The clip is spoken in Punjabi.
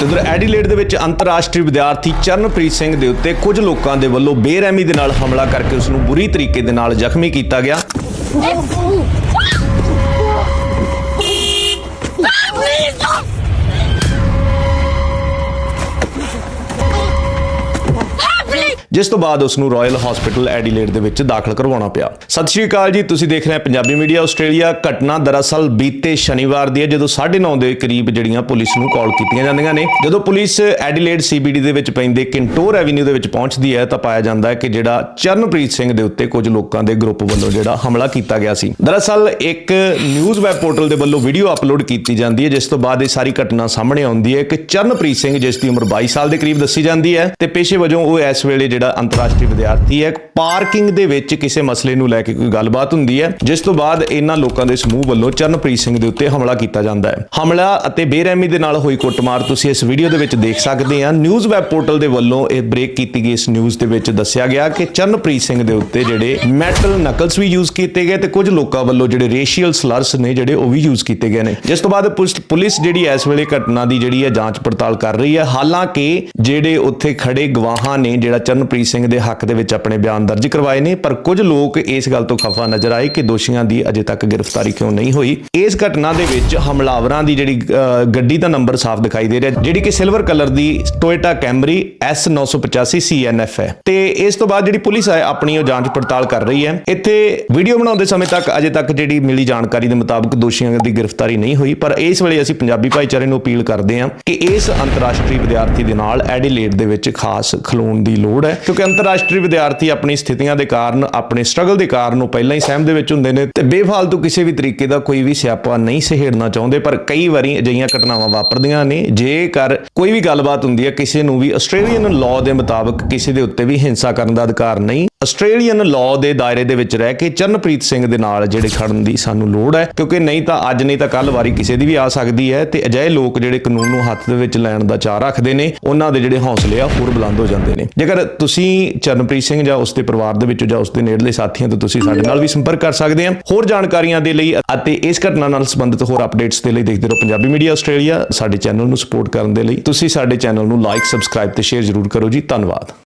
ਤੇ ਉਧਰ ਐਡੀਲੇਡ ਦੇ ਵਿੱਚ ਅੰਤਰਰਾਸ਼ਟਰੀ ਵਿਦਿਆਰਥੀ ਚਰਨਪ੍ਰੀਤ ਸਿੰਘ ਦੇ ਉੱਤੇ ਕੁਝ ਲੋਕਾਂ ਦੇ ਵੱਲੋਂ ਬੇਰਹਿਮੀ ਦੇ ਨਾਲ ਹਮਲਾ ਕਰਕੇ ਉਸ ਨੂੰ ਬੁਰੀ ਤਰੀਕੇ ਦੇ ਨਾਲ ਜ਼ਖਮੀ ਕੀਤਾ ਗਿਆ। ਜਿਸ ਤੋਂ ਬਾਅਦ ਉਸ ਨੂੰ ਰਾਇਲ ਹਸਪੀਟਲ ਐਡੀਲੇਡ ਦੇ ਵਿੱਚ ਦਾਖਲ ਕਰਵਾਉਣਾ ਪਿਆ। ਸਤਿ ਸ਼੍ਰੀ ਅਕਾਲ ਜੀ, ਤੁਸੀਂ ਦੇਖ ਰਹੇ ਹੋ ਪੰਜਾਬੀ ਮੀਡੀਆ ਆਸਟ੍ਰੇਲੀਆ। ਘਟਨਾ ਦਰਅਸਲ ਬੀਤੇ ਸ਼ਨੀਵਾਰ ਦੀ ਹੈ, ਜਦੋਂ 9:30 ਦੇ ਕਰੀਬ ਜਿਹੜੀਆਂ ਪੁਲਿਸ ਨੂੰ ਕਾਲ ਕੀਤੀਆਂ ਜਾਂਦੀਆਂ ਨੇ। ਜਦੋਂ ਪੁਲਿਸ ਐਡੀਲੇਡ ਸੀਬੀਡੀ ਦੇ ਵਿੱਚ ਪੈਂਦੇ ਕਿੰਟੋਰ ਐਵੀਨਿਊ ਦੇ ਵਿੱਚ ਪਹੁੰਚਦੀ ਹੈ, ਤਾਂ ਪਾਇਆ ਜਾਂਦਾ ਹੈ ਕਿ ਜਿਹੜਾ ਚਰਨਪ੍ਰੀਤ ਸਿੰਘ ਦੇ ਉੱਤੇ ਕੁਝ ਲੋਕਾਂ ਦੇ ਗਰੁੱਪ ਵੱਲੋਂ ਜਿਹੜਾ ਹਮਲਾ ਕੀਤਾ ਗਿਆ ਸੀ। ਦਰਅਸਲ ਇੱਕ ਨਿਊਜ਼ ਵੈਬ ਪੋਰਟਲ ਦੇ ਵੱਲੋਂ ਵੀਡੀਓ ਅਪਲੋਡ ਕੀਤੀ ਜਾਂਦੀ ਹੈ, ਜਿਸ ਤੋਂ ਬਾਅਦ ਇਹ ਸਾਰੀ ਘਟਨਾ ਸਾਹਮਣੇ ਆਉਂਦੀ ਹੈ। ਕਿ ਚਰਨਪ੍ਰੀਤ ਸਿੰਘ, ਜਿਸ ਦੀ ਉਮਰ 22 ਸਾਲ ਦੇ ਕਰੀਬ ਦੱਸੀ ਜਾਂਦੀ ਹੈ, ਤੇ ਪੇਸ਼ੇ ਵਜੋਂ ਉਹ ਇਸ ਵੇਲੇ ਜਿਹੜਾ ਅੰਤਰਰਾਸ਼ਟਰੀ ਵਿਦਿਆਰਥੀ ਹੈ ਪਾਰਕਿੰਗ ਦੇ ਵਿੱਚ ਕਿਸੇ ਮਸਲੇ ਨੂੰ ਲੈ ਕੇ ਕੋਈ ਗੱਲਬਾਤ ਹੁੰਦੀ ਹੈ, ਜਿਸ ਤੋਂ ਬਾਅਦ ਇਹਨਾਂ ਲੋਕਾਂ ਦੇ ਸਮੂਹ ਵੱਲੋਂ ਚਰਨਪ੍ਰੀਤ ਸਿੰਘ ਦੇ ਉੱਤੇ ਹਮਲਾ ਕੀਤਾ ਜਾਂਦਾ ਹੈ। ਹਮਲਾ ਅਤੇ ਬੇਰਹਿਮੀ ਦੇ ਨਾਲ ਹੋਈ ਕੁੱਟਮਾਰ ਤੁਸੀਂ ਇਸ ਵੀਡੀਓ ਦੇ ਵਿੱਚ ਦੇਖ ਸਕਦੇ ਆ ਨਿਊਜ਼ ਵੈਬ ਪੋਰਟਲ ਦੇ ਵੱਲੋਂ ਇਹ ਬ੍ਰੇਕ ਕੀਤੀ ਗਈ ਇਸ ਨਿਊਜ਼ ਦੇ ਵਿੱਚ ਦੱਸਿਆ ਗਿਆ ਕਿ ਚਰਨਪ੍ਰੀਤ ਸਿੰਘ ਦੇ ਉੱਤੇ ਜਿਹੜੇ ਮੈਟਲ ਨਕਲਸ ਵੀ ਯੂਜ਼ ਕੀਤੇ ਗਏ ਤੇ ਕੁਝ ਲੋਕਾਂ ਵੱਲੋਂ ਜਿਹੜੇ ਰੇਸ਼ੀਅਲ ਸਲਰਸ ਨੇ ਜਿਹੜੇ ਉਹ ਵੀ ਯੂਜ਼ ਕੀਤੇ ਗਏ ਨੇ। ਜਿਸ ਤੋਂ ਬਾਅਦ ਪੁਲਿਸ- ਪੁਲਿਸ ਜਿਹੜੀ ਇਸ ਵੇਲੇ ਘਟਨਾ ਦੀ ਜਿਹੜੀ ਹੈ ਜਾਂਚ ਪੜਤਾਲ ਕਰ ਰਹੀ ਹੈ। ਹਾਲਾਂਕਿ ਜਿਹੜੇ ਉੱਥੇ ਖੜੇ ਗਵਾਹਾਂ ਨੇ, ਜਿਹੜਾ ਚਰਨ ਚਰਨਪ੍ਰੀਤ ਸਿੰਘ ਦੇ ਹੱਕ ਦੇ ਵਿੱਚ ਆਪਣੇ ਬਿਆਨ ਦਰਜ ਕਰਵਾਏ ਨੇ, ਪਰ ਕੁਝ ਲੋਕ ਇਸ ਗੱਲ ਤੋਂ ਖਫਾ ਨਜ਼ਰ ਆਏ ਕਿ ਦੋਸ਼ੀਆਂ ਦੀ ਅਜੇ ਤੱਕ ਗ੍ਰਿਫਤਾਰੀ ਕਿਉਂ ਨਹੀਂ ਹੋਈ। ਇਸ ਘਟਨਾ ਦੇ ਵਿੱਚ ਹਮਲਾਵਰਾਂ ਦੀ ਜਿਹੜੀ ਗੱਡੀ ਦਾ ਨੰਬਰ ਸਾਫ਼ ਦਿਖਾਈ ਦੇ ਰਿਹਾ, ਜਿਹੜੀ ਕਿ ਸਿਲਵਰ ਕਲਰ ਦੀ ਟੋਇਟਾ ਕੈਮਰੀ S985 CNF ਹੈ। ਤੇ ਇਸ ਤੋਂ ਬਾਅਦ ਜਿਹੜੀ ਪੁਲਿਸ ਹੈ, ਆਪਣੀ ਉਹ ਜਾਂਚ ਪੜਤਾਲ ਕਰ ਰਹੀ ਹੈ। ਇੱਥੇ ਵੀਡੀਓ ਬਣਾਉਂਦੇ ਸਮੇਂ ਤੱਕ ਅਜੇ ਤੱਕ ਜਿਹੜੀ ਮਿਲੀ ਜਾਣਕਾਰੀ ਦੇ ਮੁਤਾਬਕ ਦੋਸ਼ੀਆਂ ਦੀ ਗ੍ਰਿਫਤਾਰੀ ਨਹੀਂ ਹੋਈ, ਪਰ ਇਸ ਵੇਲੇ ਅਸੀਂ ਪੰਜਾਬੀ ਭਾਈਚਾਰੇ ਨੂੰ ਅਪੀਲ ਕਰਦੇ ਹਾਂ ਕਿ ਇਸ ਅੰਤਰਰਾਸ਼ਟਰੀ ਵਿਦਿਆਰਥੀ ਦੇ ਨਾਲ ਐਡੀਲੇਡ ਦੇ ਵਿੱਚ ਖਾਸ ਖਲੋਣ ਦੀ ਲੋੜ ਹੈ। ਕਿਉਂਕਿ ਅੰਤਰਰਾਸ਼ਟਰੀ ਵਿਦਿਆਰਥੀ ਆਪਣੀ ਸਥਿਤੀਆਂ ਦੇ ਕਾਰਨ, ਆਪਣੇ ਸਟਰਗਲ ਦੇ ਕਾਰਨ ਉਹ ਪਹਿਲਾਂ ਹੀ ਸਹਿਮ ਦੇ ਵਿੱਚ ਹੁੰਦੇ ਨੇ ਤੇ ਬੇਫਾਲਤੂ ਕਿਸੇ ਵੀ ਤਰੀਕੇ ਦਾ ਕੋਈ ਵੀ ਸਿਆਪਾ ਨਹੀਂ ਸਹੇੜਨਾ ਚਾਹੁੰਦੇ, ਪਰ ਕਈ ਵਾਰੀ ਅਜਿਹੀਆਂ ਘਟਨਾਵਾਂ ਵਾਪਰਦੀਆਂ ਨੇ। ਜੇਕਰ ਕੋਈ ਵੀ ਗੱਲਬਾਤ ਹੁੰਦੀ ਹੈ ਕਿਸੇ ਨੂੰ ਵੀ ਆਸਟ੍ਰੇਲੀਅਨ ਲਾਅ ਦੇ ਮੁਤਾਬਕ ਕਿਸੇ ਦੇ ਉੱਤੇ ਵੀ ਹਿੰਸਾ ਕਰਨ ਦਾ ਅਧਿਕਾਰ ਨਹੀਂ ਆਸਟ੍ਰੇਲੀਅਨ ਲਾਅ ਦੇ ਦਾਇਰੇ ਦੇ ਵਿੱਚ ਰਹਿ ਕੇ ਚਰਨਪ੍ਰੀਤ ਸਿੰਘ ਦੇ ਨਾਲ ਜਿਹੜੇ ਖੜਨ ਦੀ ਸਾਨੂੰ ਲੋੜ ਹੈ, ਕਿਉਂਕਿ ਨਹੀਂ ਤਾਂ ਅੱਜ ਨਹੀਂ ਤਾਂ ਕੱਲ ਵਾਰੀ ਕਿਸੇ ਦੀ ਵੀ ਆ ਸਕਦੀ ਹੈ ਤੇ ਅਜਿਹੇ ਲੋਕ ਜਿਹੜੇ ਕਾਨੂੰਨ ਨੂੰ ਹੱਥ ਦੇ ਵਿੱਚ ਲੈਣ ਦਾ ਚਾਹ ਰੱਖਦੇ ਨੇ, ਉਹਨਾਂ ਦੇ ਜਿਹੜੇ ਹੌਸਲੇ ਆ ਹੋਰ ਬੁਲੰਦ ਹੋ ਜਾਂਦੇ ਨੇ। ਜੇਕਰ ਤੁਸੀਂ ਚਰਨਪ੍ਰੀਤ ਸਿੰਘ ਜਾਂ ਉਸ ਦੇ ਪਰਿਵਾਰ ਦੇ ਵਿੱਚੋਂ ਜਾਂ ਉਸ ਦੇ ਨੇੜਲੇ ਸਾਥੀਆਂ ਤੋਂ ਤੁਸੀਂ ਸਾਡੇ ਨਾਲ ਵੀ ਸੰਪਰਕ ਕਰ ਸਕਦੇ ਆ। ਹੋਰ ਜਾਣਕਾਰੀਆਂ ਦੇ ਲਈ ਅਤੇ ਇਸ ਘਟਨਾ ਨਾਲ ਸੰਬੰਧਿਤ ਹੋਰ ਅਪਡੇਟਸ ਦੇ ਲਈ ਦੇਖਦੇ ਰਹੋ ਪੰਜਾਬੀ ਮੀਡੀਆ ਆਸਟ੍ਰੇਲੀਆ। ਸਾਡੇ ਚੈਨਲ ਨੂੰ ਸਪੋਰਟ ਕਰਨ ਦੇ ਲਈ ਤੁਸੀਂ ਸਾਡੇ ਚੈਨਲ ਨੂੰ ਲਾਈਕ ਸਬਸਕ੍ਰਾਈਬ ਤੇ ਸ਼ੇਅਰ ਜ਼ਰੂਰ ਕਰੋ ਜੀ। ਧੰਨਵਾਦ।